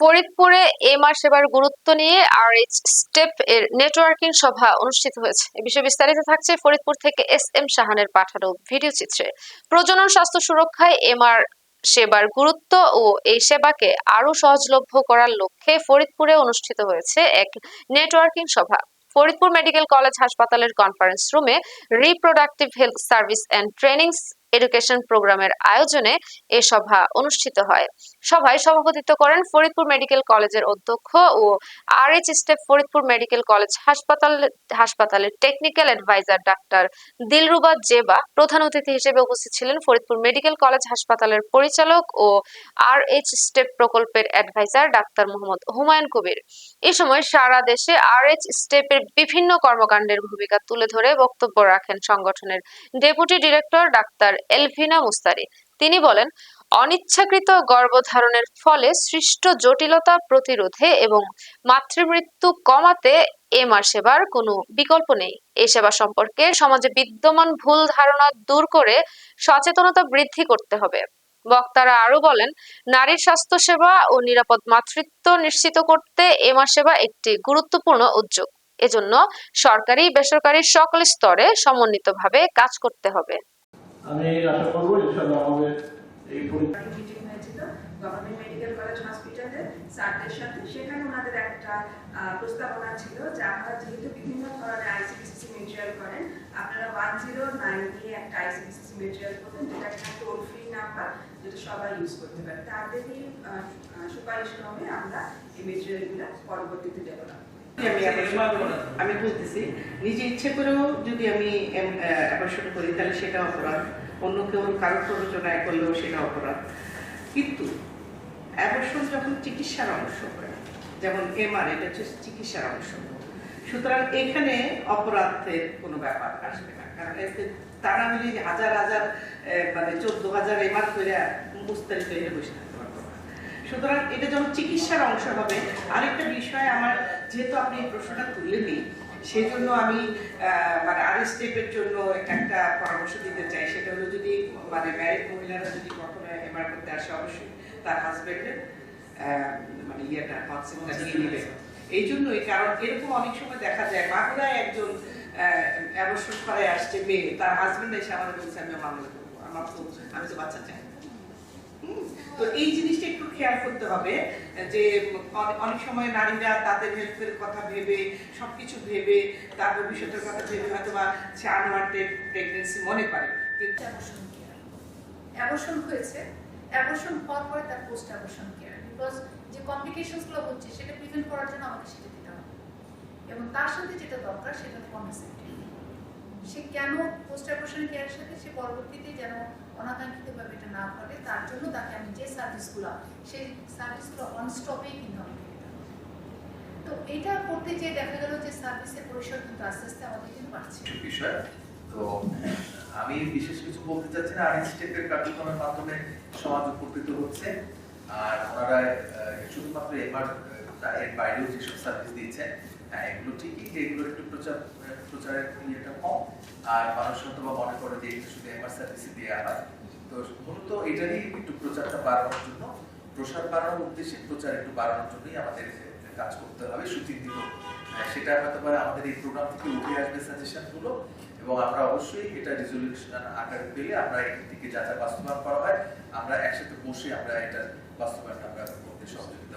ফরিদপুরে এমআর সেবার গুরুত্ব নিয়ে আর এইচ স্টেপ এর নেটওয়ার্কিং সভা অনুষ্ঠিত হয়েছে। এ বিষয়ে বিস্তারিত থাকছে ফরিদপুর থেকে এস এম শাহানের পাঠানো ভিডিও চিত্রে। প্রজনন স্বাস্থ্য সুরক্ষায় এমআর সেবার গুরুত্ব ও এই সেবাকে আরও সহজলভ্য করার লক্ষ্যে ফরিদপুরে অনুষ্ঠিত হয়েছে এক নেটওয়ার্কিং সভা। ফরিদপুর মেডিকেল কলেজ হাসপাতালের কনফারেন্স রুমে reproductive health service and training education প্রোগ্রামের আয়োজনে এ সভা অনুষ্ঠিত হয়। সভায় সভাপতিত্ব করেন ফরিদপুর মেডিকেল কলেজের অধ্যক্ষ ও R H step Faridpur medical college হাসপাতাল, হাসপাতালের টেকনিক্যাল অ্যাডভাইজার ডাক্তার দিলরুবা জেবা, প্রধান অতিথি হিসেবে উপস্থিত ছিলেন ফরিদপুর মেডিকেল কলেজ হাসপাতালের পরিচালক ও আর এইচ স্টেপ প্রকল্পের অ্যাডভাইজার ডাক্তার মোহাম্মদ হুমায়ুন কবির। এ সময় সারা দেশে আর এইচ স্টেপের বিভিন্ন কর্মকাণ্ডের ভূমিকা তুলে ধরে বক্তব্য রাখেন সংগঠনের ডেপুটি ডিরেক্টর ডাক্তার এলভিনা মুস্তারি। তিনি বলেন, অনিচ্ছাকৃত গর্ভধারণের ফলে সৃষ্ট জটিলতা প্রতিরোধে এবং মাতৃমৃত্যু কমাতে এমআর সেবার কোনো বিকল্প নেই। এই সেবা সম্পর্কে সমাজে বিদ্যমান ভুল ধারণা দূর করে সচেতনতা বৃদ্ধি করতে হবে। বক্তারা আরও বলেন, নারীর স্বাস্থ্য সেবা ও নিরাপদ মাতৃত্ব নিশ্চিত করতে এমআর সেবা একটি গুরুত্বপূর্ণ উদ্যোগ। এজন্য সরকারি, বেসরকারি সকল স্তরে সমন্বিতভাবে কাজ করতে হবে। আমি আশা করব ইনশাল্লাহ আমাদের এই পরীক্ষা গভর্নমেন্ট মেডিকেল কলেজ হসপিটালে স্যারদের সাথে। সেখানে ওনাদের একটা প্রস্তাবনা ছিল যে আপনারা যেহেতু বিভিন্ন ধরনের আইসিডিসিসি মেটেরিয়াল করেন, আপনারা ওয়ান জিরো নাইন দিয়ে একটা আইসিডিসিসি মেটেরিয়াল করবেন, যেটা একটা টোল ফ্রি নাম্বার যেটা সবাই ইউজ করতে পারে। তাদেরই সুপারিশ ক্রমে আমরা এই মেটেরিয়ালগুলো পরবর্তীতে ডেভেলপ আমি বলতেছি, নিজে ইচ্ছে করেও যদি আমি অ্যাবর্শন করি, তাহলে সেটা অপরাধ। অন্য কেউ কারও প্ররোচনায় করলেও সেটা অপরাধ। কিন্তু অ্যাবর্শন যখন চিকিৎসার অংশ হয়, যেমন এমআর এটা হচ্ছে চিকিৎসার অংশ। সুতরাং এখানে অপরাধের কোনো ব্যাপার আসবে না। কারণ তারা মিলে হাজার হাজার মানে চোদ্দ হাজার এমআর করে মুস্তারিত হয়ে বসে থাকতে সুতরাং এটা যখন চিকিৎসার অংশ হবে। আরেকটা বিষয় আমার, যেহেতু আপনি এই প্রশ্নটা তুললেনি সেই জন্য আমি মানে আর স্টেপের জন্য একটা পরামর্শ দিতে চাই। সেটা হলো যদি মানে ম্যারিড মহিলারা যদি কখনো এমআর করতে আসে, অবশ্যই তার হাজবেন্ডের মানে ইয়েটা কনসেপ্টটা নিয়ে নেবে। এই জন্যই, কারণ এরকম অনেক সময় দেখা যায়, বাঁকুড়ায় একজন অ্যাবর্শন করে আসছে মেয়ে, তার হাজবেন্ড এসে আমার বলছে, আমি মামলা করব। আমার তো, আমি তো বাচ্চা চাই। তো এই জিনিসটা খেয়াল করতে হবে, যে অনেক সময় নারীরা তাদের হেলথের কথা ভেবে, সবকিছু ভেবে, তার ভবিষ্যতের কথা ভেবে হয়তো বা সে আনওয়ান্টেড প্রেগনেন্সি মনে করে। অ্যাবর্শন কেয়ার হয়েছে। অ্যাবর্শন হওয়ার পরে তার পোস্ট অ্যাবর্শন কেয়ার বিকজ যে কমপ্লিকেশনসগুলো হচ্ছে, সেটা প্রিভেন্ট করার জন্য আমাকে সেটা দিতে হবে। এবং তার সাথে যেটা দরকার, সেটা কনসেপ্ট সে কেন পোস্ট অ্যাবর্শন কেয়ারের সাথে সে পরবর্তীতে যেন অনাকাঙ্ক্ষিতভাবে এটা না ঘটে, তার জন্য তাকে আমি যে সার্ভিসগুলো সেই সার্ভিসগুলো অন স্টপেই কিন্তু আমাকে তো এটা করতে যেয়ে দেখা গেল যে সার্ভিসের পরিসর কিন্তু আস্তে আস্তে আমাদের কিন্তু বাড়ছে। তো আমি বিশেষ কিছু বলতে চাচ্ছি না আইন স্টেপের কার্যক্রমের মাধ্যমে সমাজ উপকৃত হচ্ছে। আর ওনারা শুধুমাত্র এবার এর বাইরেও যেসব সার্ভিস দিচ্ছেন হ্যাঁ এগুলো ঠিকই যে এগুলো একটু প্রচার প্রচারের ইয়েটা কম। আর মানুষ হয়তো বা মনে করে যে এটা শুধু এমআর সার্ভিসই দেওয়া হয়। তো মূলত এটারই একটু প্রচারটা বাড়ানোর জন্য প্রসার বাড়ানোর উদ্দেশ্যে প্রচার একটু বাড়ানোর জন্যই আমাদের কাজ করতে হবে সুচিন্তিত আহ, সেটা হয়তো পারে আমাদের এই প্রোগ্রাম থেকে উঠে আসবে সাজেশনগুলো এবং আমরা অবশ্যই এটা রেজলিউশন আকারে পেলে আমরা এখান থেকে যা যা বাস্তবায়ন করা হয়। আমরা একসাথে বসে আমরা এটা বাস্তবায়ন আমরা করতে সহযোগিতা